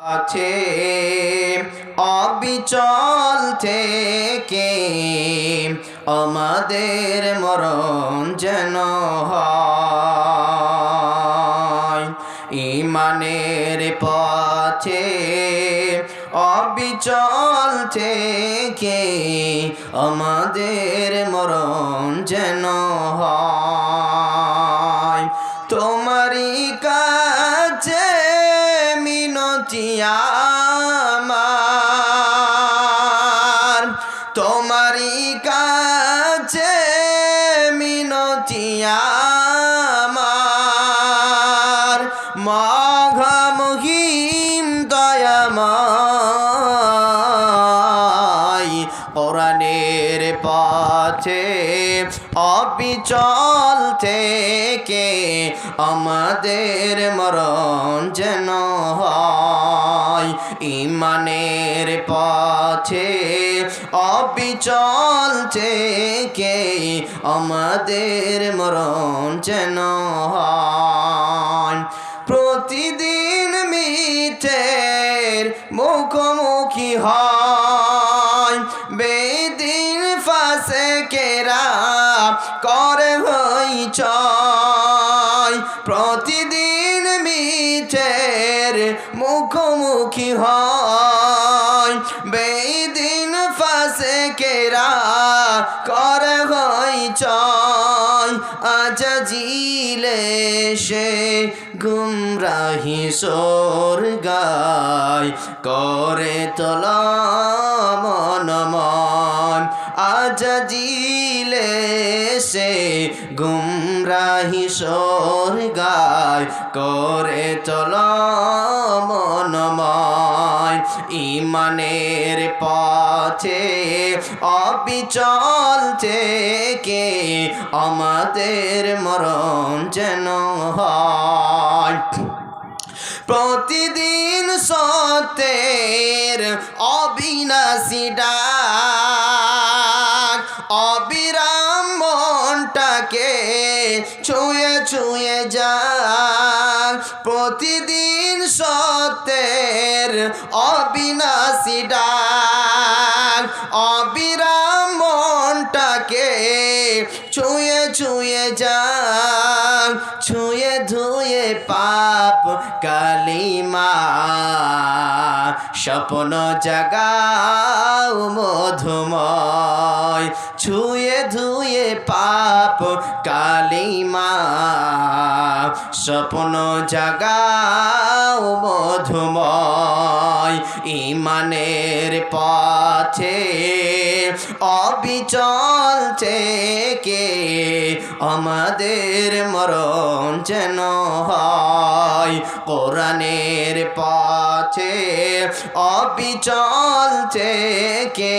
আছে। অবিচল থেকে আমাদের মরণ যেন ইমানের পথে অবিচল থেকে আমাদের মরণ যেন হয়। আমার। তোমারি কাছে মিনতি আমার। মঘমহিম দয়াময়। কোরআনের পথে অবিচল থেকে আমাদের মরণ যেন হয়। ইমানের পথে অবিচল থেকে আমাদের মরণ যেন হয়। প্রতিদিন মিথের মুখোমুখি হয়। ফাঁসে কেরা? করে চয়। প্রতিদিন মিথের মুখোমুখি হয়। বেদিন ফাঁসে কেরা? করে হই চয়। আজ জিলে সে গুমরাহি সোর গায় করে তোলা আজ জিলে সে গুমরাহি সোর গায় করে তোলা মন মন ইমানের পথে অবিচল থেকে আমাদের মরণ যেন হয়। প্রতিদিন সত্যের অবিনাশী ডাক অবিরাম মনটাকে ছুঁয়ে ছুঁয়ে যাক। প্রতিদিন সত্যের অবিনাশী ডাক। অবিরাম মনটাকে ছুঁয়ে ছুঁয়ে যাক। ছুঁয়ে ধুয়ে পাপ কালিমা। স্বপ্ন জাগাও মধুময়। ছুঁয়ে ধুয়ে পাপ কালিমা স্বপ্ন জাগাও মধুময় ইমানের পথে অবিচল থেকে আমাদের মরণ যেন হয় কোরআনের পথে অবিচল থেকে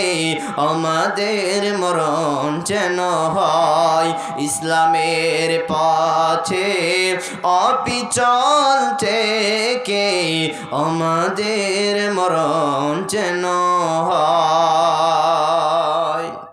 আমাদের মরণ যেন হয় ইসলামের পথে অবিচল থেকে আমাদের মরণ যেন হয়